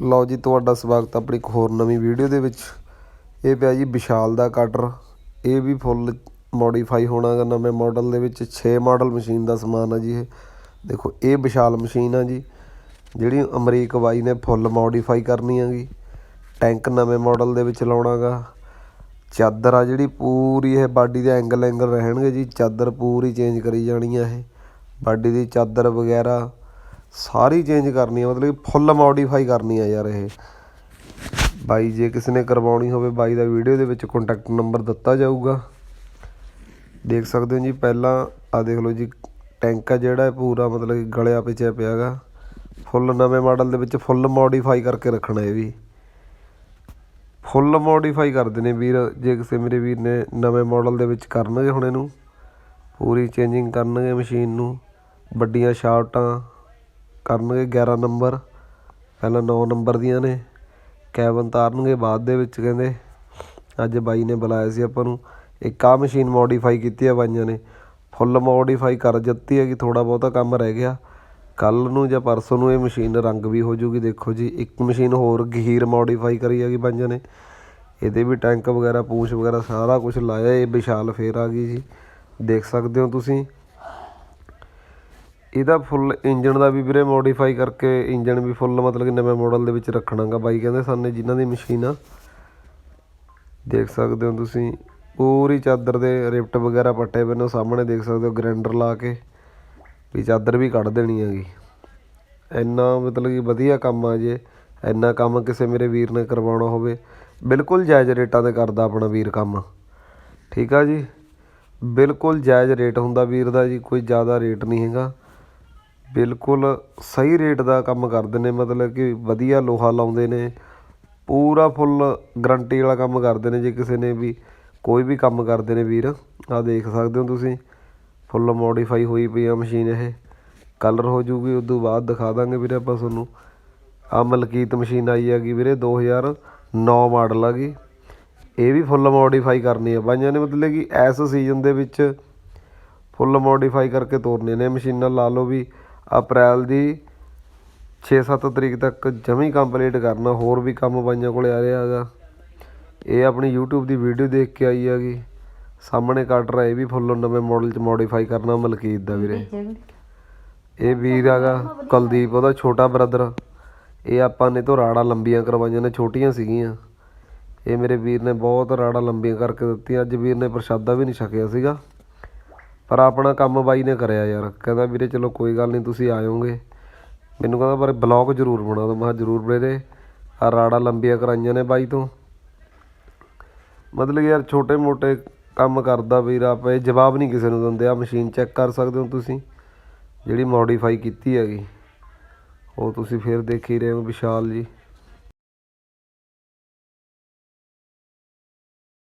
ਲਓ ਜੀ, ਤੁਹਾਡਾ ਸਵਾਗਤ ਆਪਣੀ ਇੱਕ ਹੋਰ ਨਵੀਂ ਵੀਡੀਓ ਦੇ ਵਿੱਚ। ਇਹ ਪਿਆ ਜੀ ਵਿਸ਼ਾਲ ਦਾ ਕਟਰ ਇਹ ਵੀ ਫੁੱਲ ਮੋਡੀਫਾਈ ਹੋਣਾ ਗਾ ਨਵੇਂ ਮਾਡਲ ਦੇ ਵਿੱਚ। 6 ਮਾਡਲ ਮਸ਼ੀਨ ਦਾ ਸਮਾਨ ਆ ਜੀ ਇਹ। ਦੇਖੋ, ਇਹ ਵਿਸ਼ਾਲ ਮਸ਼ੀਨ ਆ ਜੀ, ਜਿਹੜੀ ਅਮਰੀਕ ਬਾਈ ਨੇ ਫੁੱਲ ਮੋਡੀਫਾਈ ਕਰਨੀ ਹੈਗੀ ਟੈਂਕ ਨਵੇਂ ਮਾਡਲ ਦੇ ਵਿੱਚ ਲਾਉਣਾ ਗਾ ਚਾਦਰ ਆ ਜਿਹੜੀ, ਪੂਰੀ ਇਹ ਬਾਡੀ ਦੇ ਐਂਗਲ ਐਂਗਲ ਰਹਿਣਗੇ ਜੀ। ਚਾਦਰ ਪੂਰੀ ਚੇਂਜ ਕਰੀ ਜਾਣੀ ਆ ਇਹ। ਬਾਡੀ ਦੀ ਚਾਦਰ ਵਗੈਰਾ ਸਾਰੀ ਚੇਂਜ ਕਰਨੀ ਆ, ਮਤਲਬ ਕਿ ਫੁੱਲ ਮੋਡੀਫਾਈ ਕਰਨੀ ਆ ਯਾਰ ਇਹ। ਬਾਈ, ਜੇ ਕਿਸੇ ਨੇ ਕਰਵਾਉਣੀ ਹੋਵੇ, ਬਾਈ ਦਾ ਵੀਡੀਓ ਦੇ ਵਿੱਚ ਕੰਟੈਕਟ ਨੰਬਰ ਦਿੱਤਾ ਜਾਊਗਾ। ਦੇਖ ਸਕਦੇ ਹੋ ਜੀ, ਪਹਿਲਾਂ ਆ ਦੇਖ ਲਓ ਜੀ ਟੈਂਕ ਆ ਜਿਹੜਾ ਪੂਰਾ, ਮਤਲਬ ਕਿ ਗਲਿਆ ਪਿਚਿਆ ਪਿਆਗਾ ਫੁੱਲ ਨਵੇਂ ਮਾਡਲ ਦੇ ਵਿੱਚ ਫੁੱਲ ਮੋਡੀਫਾਈ ਕਰਕੇ ਰੱਖਣਾ ਇਹ ਵੀ। ਫੁੱਲ ਮੋਡੀਫਾਈ ਕਰਦੇ ਨੇ ਵੀਰ, ਜੇ ਕਿਸੇ ਮੇਰੇ ਵੀਰ ਨੇ ਨਵੇਂ ਮਾਡਲ ਦੇ ਵਿੱਚ ਕਰਨਗੇ ਹੁਣ ਇਹਨੂੰ। ਪੂਰੀ ਚੇਂਜਿੰਗ ਕਰਨਗੇ ਮਸ਼ੀਨ ਨੂੰ। ਵੱਡੀਆਂ ਸ਼ਾਫਟਾਂ ਕਰਨਗੇ 11 ਨੰਬਰ। ਪਹਿਲਾਂ ਨੌ ਨੰਬਰ ਦੀਆਂ ਨੇ। ਕੈਬਨ ਤਾਰਨਗੇ ਬਾਅਦ ਦੇ ਵਿੱਚ ਕਹਿੰਦੇ। ਅੱਜ ਬਾਈ ਨੇ ਬੁਲਾਇਆ ਸੀ ਆਪਾਂ ਨੂੰ। ਇੱਕ ਆਹ ਮਸ਼ੀਨ ਮੋਡੀਫਾਈ ਕੀਤੀ ਆ ਬਾਈਆਂ ਨੇ। ਫੁੱਲ ਮੋਡੀਫਾਈ ਕਰ ਦਿੱਤੀ ਹੈ ਕਿ ਥੋੜਾ ਬਹੁਤਾ ਕੰਮ ਰਹਿ ਗਿਆ। ਕੱਲ ਨੂੰ ਜਾਂ ਪਰਸੋਂ ਨੂੰ ਇਹ ਮਸ਼ੀਨ ਰੰਗ ਵੀ ਹੋ ਜੂਗੀ ਦੇਖੋ ਜੀ, ਇੱਕ ਮਸ਼ੀਨ ਹੋਰ ਗਹੀਰ ਮੋਡੀਫਾਈ ਕਰੀ ਹੈਗੀ ਬਾਈਆਂ ਨੇ। ਇਹਦੇ ਵੀ ਟੈਂਕ ਵਗੈਰਾ, ਪੂਛ ਵਗੈਰਾ ਸਾਰਾ ਕੁਝ ਲਾਇਆ। ਇਹ ਵਿਸ਼ਾਲ ਫੇਰ ਆ ਗਈ ਜੀ। ਦੇਖ ਸਕਦੇ ਹੋ ਤੁਸੀਂ। ਇਹਦਾ ਫੁੱਲ ਇੰਜਣ ਦਾ ਵੀ ਵੀਰੇ ਮੋਡੀਫਾਈ ਕਰਕੇ ਇੰਜਣ ਵੀ ਫੁੱਲ ਮਤਲਬ ਕਿ ਨਵੇਂ ਮਾਡਲ ਦੇ ਵਿੱਚ ਰੱਖਣਾਗਾ ਬਾਈ ਕਹਿੰਦੇ ਸਾਨੇ ਜਿਨ੍ਹਾਂ ਦੀ ਮਸ਼ੀਨ ਆ। ਦੇਖ ਸਕਦੇ ਹੋ ਤੁਸੀਂ, ਪੂਰੀ ਚਾਦਰ ਦੇ ਰਿਫਟ ਵਗੈਰਾ ਪੱਟੇ ਪਏ ਨੇ ਸਾਹਮਣੇ ਦੇਖ ਸਕਦੇ ਹੋ ਗ੍ਰੈਂਡਰ ਲਾ ਕੇ, ਵੀ ਚਾਦਰ ਵੀ ਕੱਢ ਦੇਣੀ ਹੈਗੀ। ਇੰਨਾ ਮਤਲਬ ਕਿ ਵਧੀਆ ਕੰਮ ਆ ਜੇ, ਇੰਨਾ ਕੰਮ ਕਿਸੇ ਮੇਰੇ ਵੀਰ ਨੇ ਕਰਵਾਉਣਾ ਹੋਵੇ, ਬਿਲਕੁਲ ਜਾਇਜ਼ ਰੇਟਾਂ ਤੇ ਕਰਦਾ ਆਪਣਾ ਵੀਰ ਕੰਮ। ਠੀਕ ਆ ਜੀ? ਬਿਲਕੁਲ ਜਾਇਜ਼ ਰੇਟ ਹੁੰਦਾ ਵੀਰ ਦਾ ਜੀ, ਕੋਈ ਜ਼ਿਆਦਾ ਰੇਟ ਨਹੀਂ ਹੈਗਾ। ਬਿਲਕੁਲ ਸਹੀ ਰੇਟ ਦਾ ਕੰਮ ਕਰਦੇ ਨੇ, ਮਤਲਬ ਕਿ ਵਧੀਆ ਲੋਹਾ ਲਾਉਂਦੇ ਨੇ। ਪੂਰਾ ਫੁੱਲ ਗਰੰਟੀ ਵਾਲਾ ਕੰਮ ਕਰਦੇ ਨੇ ਜੇ ਕਿਸੇ ਨੇ ਵੀ ਕੋਈ ਵੀ ਕੰਮ ਕਰਦੇ ਨੇ ਵੀਰ। ਆਹ ਦੇਖ ਸਕਦੇ ਹੋ ਤੁਸੀਂ, ਫੁੱਲ ਮੋਡੀਫਾਈ ਹੋਈ ਪਈ ਆ ਮਸ਼ੀਨ ਇਹ। ਕਲਰ ਹੋ ਜੂਗੀ, ਉਦੋਂ ਬਾਅਦ ਦਿਖਾ ਦਾਂਗੇ ਵੀਰੇ ਆਪਾਂ ਤੁਹਾਨੂੰ। ਆ ਮਲਕੀਤ ਮਸ਼ੀਨ ਆਈ ਹੈਗੀ ਵੀਰੇ 2009 ਮਾਡਲ ਹੈਗੀ ਇਹ ਵੀ ਫੁੱਲ ਮੋਡੀਫਾਈ ਕਰਨੀ ਹੈ ਬਾਈਆਂ ਨੇ ਮਤਲਬ ਕਿ ਇਸ ਸੀਜ਼ਨ ਦੇ ਵਿੱਚ ਫੁੱਲ ਮੋਡੀਫਾਈ ਕਰਕੇ ਤੋਰਨੇ ਨੇ ਮਸ਼ੀਨਾਂ, ਲਾ ਲਓ ਵੀ ਅਪ੍ਰੈਲ ਦੀ 6-7 ਤਰੀਕ ਤੱਕ ਜਮੀ ਕੰਪਲੀਟ ਕਰਨਾ, ਹੋਰ ਵੀ ਕੰਮ ਬਾਈਆਂ ਕੋਲੇ ਆ ਰਿਹਾ ਹੈਗਾ। ਇਹ ਆਪਣੀ YouTube ਦੀ ਵੀਡੀਓ ਦੇਖ ਕੇ ਆਈ ਹੈਗੀ। ਸਾਹਮਣੇ ਕੱਟ ਰਿਹਾ ਇਹ ਵੀ ਫੁੱਲ ਨਵੇਂ ਮਾਡਲ ਚ ਮੋਡੀਫਾਈ ਕਰਨਾ ਮਲਕੀਤ ਦਾ ਵੀਰੇ। ਇਹ ਵੀਰ ਹੈਗਾ, ਕੁਲਦੀਪ, ਉਹਦਾ ਛੋਟਾ ਬ੍ਰਦਰ ਇਹ ਆਪਾਂ ਨੇ ਤੋਂ ਰਾੜਾ ਲੰਬੀਆਂ ਕਰਵਾਈਆਂ ਨੇ, ਛੋਟੀਆਂ ਸੀਗੀਆਂ। ਇਹ ਮੇਰੇ ਵੀਰ ਨੇ ਬਹੁਤ ਰਾੜਾ ਲੰਬੀਆਂ ਕਰਕੇ ਦਿੱਤੀਆਂ, ਅੱਜ ਵੀਰ ਨੇ ਪ੍ਰਸ਼ਾਦਾ ਵੀ ਨਹੀਂ ਛਕਿਆ ਸੀਗਾ। ਪਰ ਆਪਣਾ ਕੰਮ ਬਾਈ ਨੇ ਕਰਿਆ ਯਾਰ। ਕਹਿੰਦਾ ਵੀਰੇ ਚਲੋ ਕੋਈ ਗੱਲ ਨਹੀਂ, ਤੁਸੀਂ ਆਇਓਗੇ। ਮੈਨੂੰ ਕਹਿੰਦਾ ਪਰ ਬਲੌਗ ਜ਼ਰੂਰ ਬਣਾ ਦੋ ਮੈਂ ਕਿਹਾ ਜ਼ਰੂਰ ਵੀਰੇ ਆ ਰਾੜਾ ਲੰਬੀਆਂ ਕਰਾਈਆਂ ਨੇ ਬਾਈ ਤੋਂ। ਮਤਲਬ ਯਾਰ ਛੋਟੇ ਮੋਟੇ ਕੰਮ ਕਰਦਾ ਵੀਰ ਆਪਾਂ, ਇਹ ਜਵਾਬ ਨਹੀਂ ਕਿਸੇ ਨੂੰ ਦਿੰਦੇ। ਆ ਮਸ਼ੀਨ ਚੈੱਕ ਕਰ ਸਕਦੇ ਹੋ ਤੁਸੀਂ, ਜਿਹੜੀ ਮੋਡੀਫਾਈ ਕੀਤੀ ਹੈਗੀ। ਉਹ ਤੁਸੀਂ ਫਿਰ ਦੇਖ ਹੀ ਰਹੇ ਹੋ, ਵਿਸ਼ਾਲ ਜੀ।